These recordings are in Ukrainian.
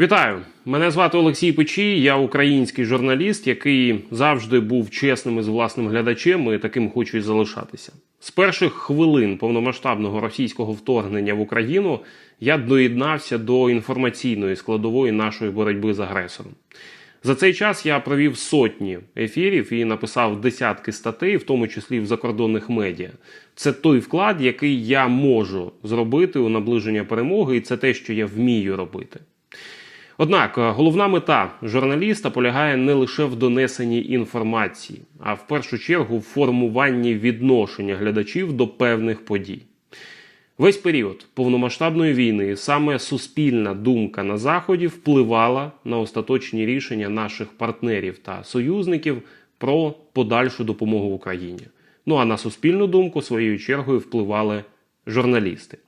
Вітаю! Мене звати Олексій Печій, я український журналіст, який завжди був чесним із власним глядачем і таким хочу і залишатися. З перших хвилин повномасштабного російського вторгнення в Україну я доєднався до інформаційної складової нашої боротьби з агресором. За цей час я провів сотні ефірів і написав десятки статей, в тому числі в закордонних медіа. Це той вклад, який я можу зробити у наближення перемоги, і це те, що я вмію робити. Однак е, головна мета журналіста полягає не лише в донесенні інформації, а в першу чергу в формуванні відношення глядачів до певних подій. Весь період повномасштабної війни саме суспільна думка на заході впливала на остаточні рішення наших партнерів та союзників про подальшу допомогу Україні. Ну а на суспільну думку своєю чергою впливали журналісти.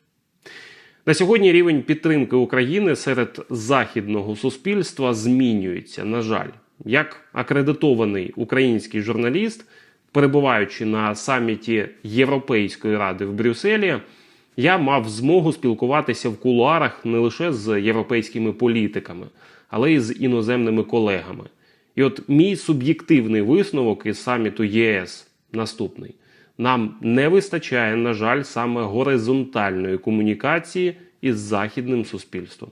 На сьогодні рівень підтримки України серед західного суспільства змінюється. На жаль, як акредитований український журналіст, перебуваючи на саміті Європейської ради в Брюсселі, я мав змогу спілкуватися в кулуарах не лише з європейськими політиками, але й з іноземними колегами. І от мій суб'єктивний висновок із саміту ЄС наступний. Нам не вистачає, на жаль, саме горизонтальної комунікації із західним суспільством.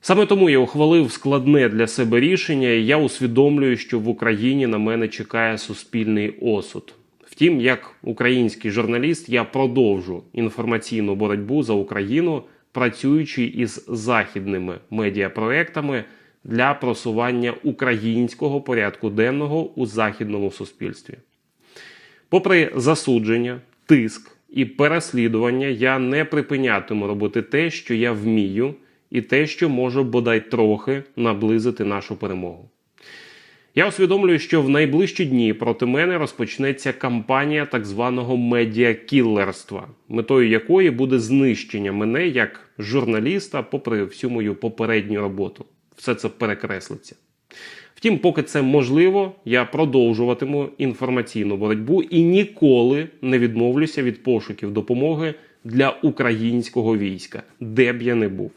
Саме тому я ухвалив складне для себе рішення, і я усвідомлюю, що в Україні на мене чекає суспільний осуд. Втім, як український журналіст, я продовжу інформаційну боротьбу за Україну, працюючи із західними медіапроектами для просування українського порядку денного у західному суспільстві. Попри засудження, тиск і переслідування, я не припинятиму робити те, що я вмію, і те, що може бодай трохи наблизити нашу перемогу. Я усвідомлюю, що в найближчі дні проти мене розпочнеться кампанія так званого медіакілерства, метою якої буде знищення мене як журналіста, попри всю мою попередню роботу. Все це перекреслиться. Втім, поки це можливо, я продовжуватиму інформаційну боротьбу і ніколи не відмовлюся від пошуків допомоги для українського війська, де б я не був.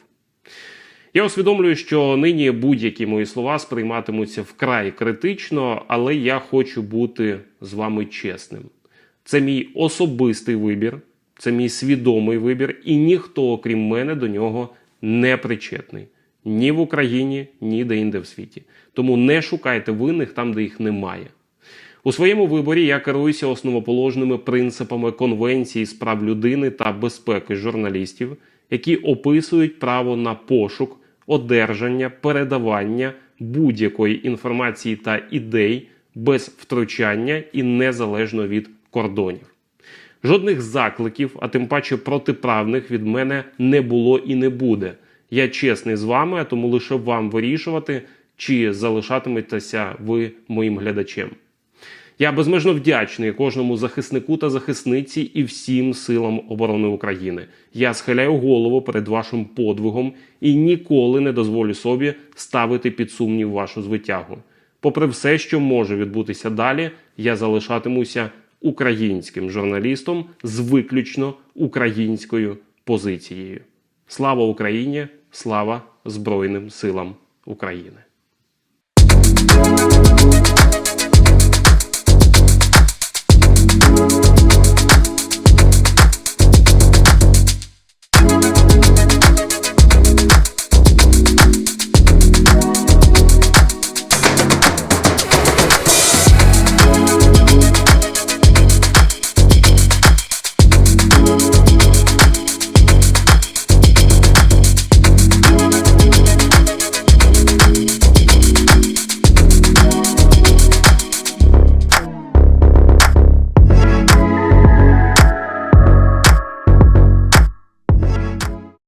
Я усвідомлюю, що нині будь-які мої слова сприйматимуться вкрай критично, але я хочу бути з вами чесним. Це мій особистий вибір, це мій свідомий вибір, і ніхто, окрім мене, до нього не причетний ні в Україні, ні де-інде в світі. Тому не шукайте винних там, де їх немає. У своєму виборі я керуюся основоположними принципами Конвенції з прав людини та безпеки журналістів, які описують право на пошук, одержання, передавання будь-якої інформації та ідей без втручання і незалежно від кордонів. Жодних закликів, а тим паче протиправних від мене не було і не буде. Я чесний з вами, а тому лише вам вирішувати, чи залишатиметеся ви моїм глядачем. Я безмежно вдячний кожному захиснику та захисниці і всім силам оборони України. Я схиляю голову перед вашим подвигом і ніколи не дозволю собі ставити під сумнів вашу звитягу. Попри все, що може відбутися далі, я залишатимуся українським журналістом з виключно українською позицією. Слава Україні! Слава Збройним силам України!